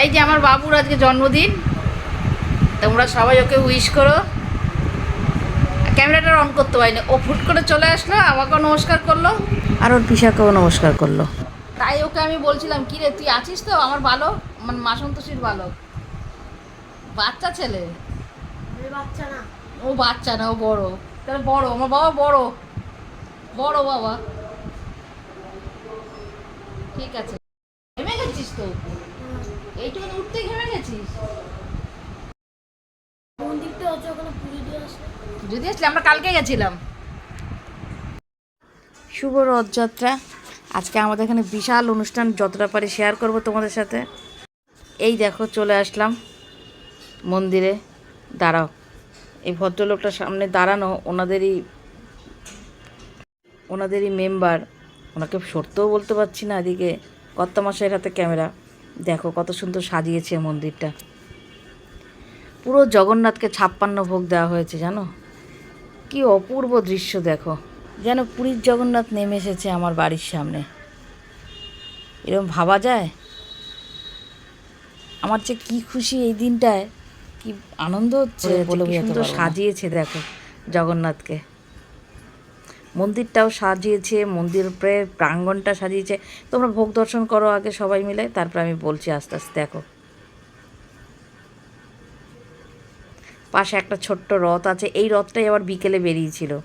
এই যে আমার বাবুর আজকে জন্মদিন। তোমরা সবাই ওকে উইশ করো। ক্যামেরাটা অন করতে পারিনি। ও ফুট করে চলে আসলো আমাকেও নমস্কার করল। আর ওর পিসাকেও নমস্কার করল। তাই ওকে আমি বলছিলাম কি রে তুই আছিস তো? আমার বালক মানে মাসন্তোষীর বালক বাচ্চা ছেলে? বাচ্চা না। ও বাচ্চা না ও বড়। তাহলে বড় আমার বাবা বড়। বড় বাবা। ঠিক আছে ঘেমে গেছিস তো এইটুকু উঠতে ঘেমে গেছিস মন্দিরটা হচ্ছে ওখানে পুজো দিয়ে আসে যদি আসলে আমরা কালকে গেছিলাম। শুভ রথযাত্রা। আজকে আমাদের এখানে বিশাল অনুষ্ঠান যতটা পারি শেয়ার করব তোমাদের সাথে। এই দেখো চলে আসলাম। মন্দিরে দাঁড়াও। এই ভদ্রলোকটা সামনে দাঁড়ানো ওনাদেরই ওনাদেরই মেম্বার ওনাকে সরতেও বলতে পারছি না এদিকে। কর্তামশাইয়ের হাতে ক্যামেরা দেখো কত সুন্দর সাজিয়েছে মন্দিরটা। পুরো জগন্নাথকে ছাপ্পান্ন ভোগ দেওয়া হয়েছে জানো? কি অপূর্ব দৃশ্য দেখো। যেন পুরীর জগন্নাথ নেমে এসেছে আমার বাড়ির সামনে। এরকম ভাবা যায়? আমার যে কি খুশি এই দিনটায় কি আনন্দ হচ্ছে বলে সুন্দর সাজিয়েছে দেখো জগন্নাথকে। মন্দিরটাও সাজিয়েছে মন্দির উপরে প্রাঙ্গণটা সাজিয়েছে। তোমরা ভোগ দর্শন করো আগে সবাই মিলে তারপর আমি বলছি আস্তে আস্তে দেখো। পাশে একটা ছোট্ট রথ আছে। এই রথটাই আবার বিকেলে বেরিয়েছিল।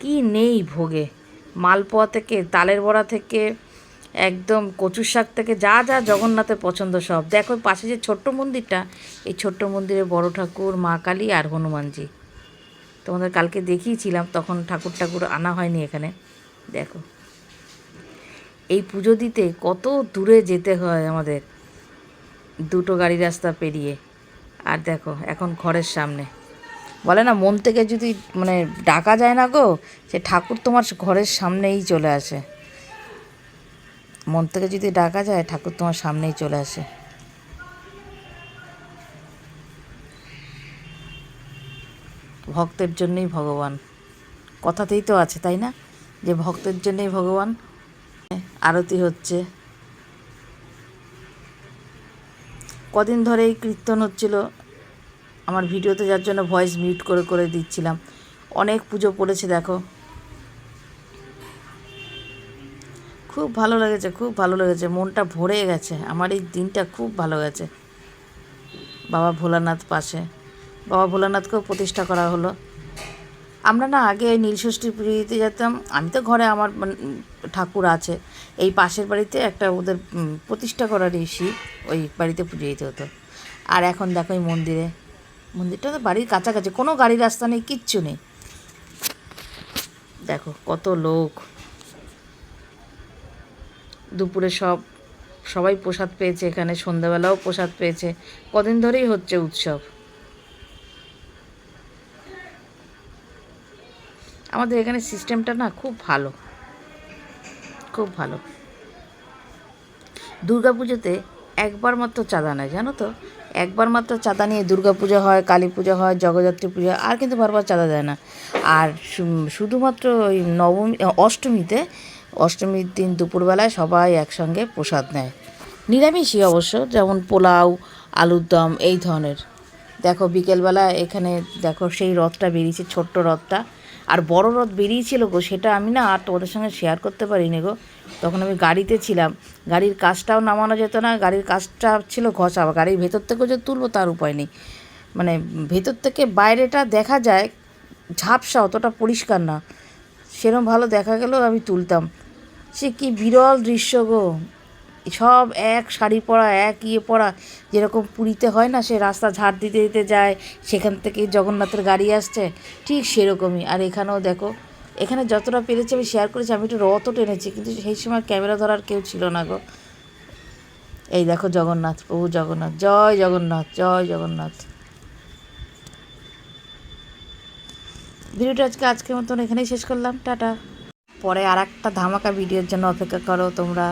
কি নেই ভোগে। মালপোয়া থেকে, তালের বড়া থেকে, একদম কচুর শাক থেকে, যা যা জগন্নাথের পছন্দ সব। দেখো পাশে যে ছোট্ট মন্দিরটা, এই ছোট্ট মন্দিরে বড় ঠাকুর, মা কালী আর হনুমানজি। তোমাদের কালকে দেখিয়েছিলাম, তখন ঠাকুর ঠাকুর আনা হয়নি এখানে। দেখো। এই পুজো দিতে কত দূরে যেতে হয় আমাদের। দুটো গাড়ি রাস্তা পেরিয়ে। আর দেখো, এখন ঘরের সামনে। বলে না, মন থেকে যদি মানে ডাকা যায় না গো, সে ঠাকুর তোমার ঘরের সামনেই চলে আসে। মন থেকে যদি ডাকা যায়, ঠাকুর তোমার সামনেই চলে আসে। ভক্তের জন্যই ভগবান। কথাতেই তো আছে, তাই না? যে ভক্তের জন্যই ভগবান, আরতি হচ্ছে। কদিন ধরে এই কীর্তন হচ্ছিল। আমার ভিডিওতে যার জন্য ভয়েস মিউট করে করে দিচ্ছিলাম। অনেক পুজো পড়েছে, দেখো। খুব ভালো লেগেছে, খুব ভালো লেগেছে। মনটা ভরে গেছে। আমার এই দিনটা খুব ভালো গেছে। বাবা ভোলানাথ পাশে। বাবা ভোলানাথকেও প্রতিষ্ঠা করা হলো। আমরা না আগে নীলষষ্ঠী পুজো দিতে যেতাম। আমি তো ঘরে আমার ঠাকুর আছে। এই পাশের বাড়িতে একটা ওদের প্রতিষ্ঠা করার শিব ওই বাড়িতে পুজো দিতে হতো। আর এখন দেখো এই মন্দিরে। মন্দিরটা তো বাড়ির কাছাকাছি, কোনো গাড়ি রাস্তা নেই, কিচ্ছু নেই। দেখো কত লোক। দুপুরে সব, সবাই প্রসাদ পেয়েছে এখানে, সন্ধ্যাবেলাও প্রসাদ পেয়েছে। কদিন ধরেই হচ্ছে উৎসব। আমাদের এখানে সিস্টেমটা না খুব ভালো। খুব ভালো। পুজোতে একবার মাত্র চাঁদা নেয়, জানো তো? একবার মাত্র চাঁদা নিয়ে পুজো হয় কালী পুজো হয়, জগদ্ধাত্রী পুজো, আর কিন্তু বারবার চাঁদা দেয় না। আর শুধুমাত্র ওই নবমী, অষ্টমীতে, অষ্টমীর দিন দুপুরবেলায় সবাই একসঙ্গে প্রসাদ নেয়। নিরামিষই অবশ্য, যেমন পোলাও, আলুর দম, এই ধরনের। দেখো, বিকেলবেলা এখানে দেখো সেই রথটা বেরিয়েছে, ছোট্ট রথটা। আর বড় রথ বেরিয়েছিল গো, সেটা আমি না আর তোমাদের সঙ্গে শেয়ার করতে পারিনি গো। তখন আমি গাড়িতে ছিলাম, গাড়ির কাজটাও নামানো যেত না, গাড়ির কাজটা ছিল ঘষা গাড়ির ভেতর থেকেও যে তুলবো তার উপায় নেই। মানে ভেতর থেকে বাইরেটা দেখা যায়, ঝাপসা অতটা পরিষ্কার না। সেরকম ভালো দেখা গেলেও আমি তুলতাম। সে কি বিরল দৃশ্য গো। সব এক শাড়ি পরা, এক ইয়ে পরা, যেরকম পুরীতে হয় না, সে রাস্তা ঝাড় দিতে দিতে যায়, সেখান থেকে জগন্নাথের গাড়ি আসছে, ঠিক সেরকমই। আর এখানেও দেখো, এখানে যতটা পেরেছি আমি শেয়ার করেছি, আমি একটু রথও টেনেছি, কিন্তু সেই সময় ক্যামেরা ধরার কেউ ছিল না গো। এই দেখো জগন্নাথ প্রভু জগন্নাথ, জয় জগন্নাথ জয় জগন্নাথ। ভিডিওটা আজকে আজকের মতন এখানেই শেষ করলাম, টাটা। পরে আর একটা ধামাকা ভিডিওর জন্য অপেক্ষা করো তোমরা।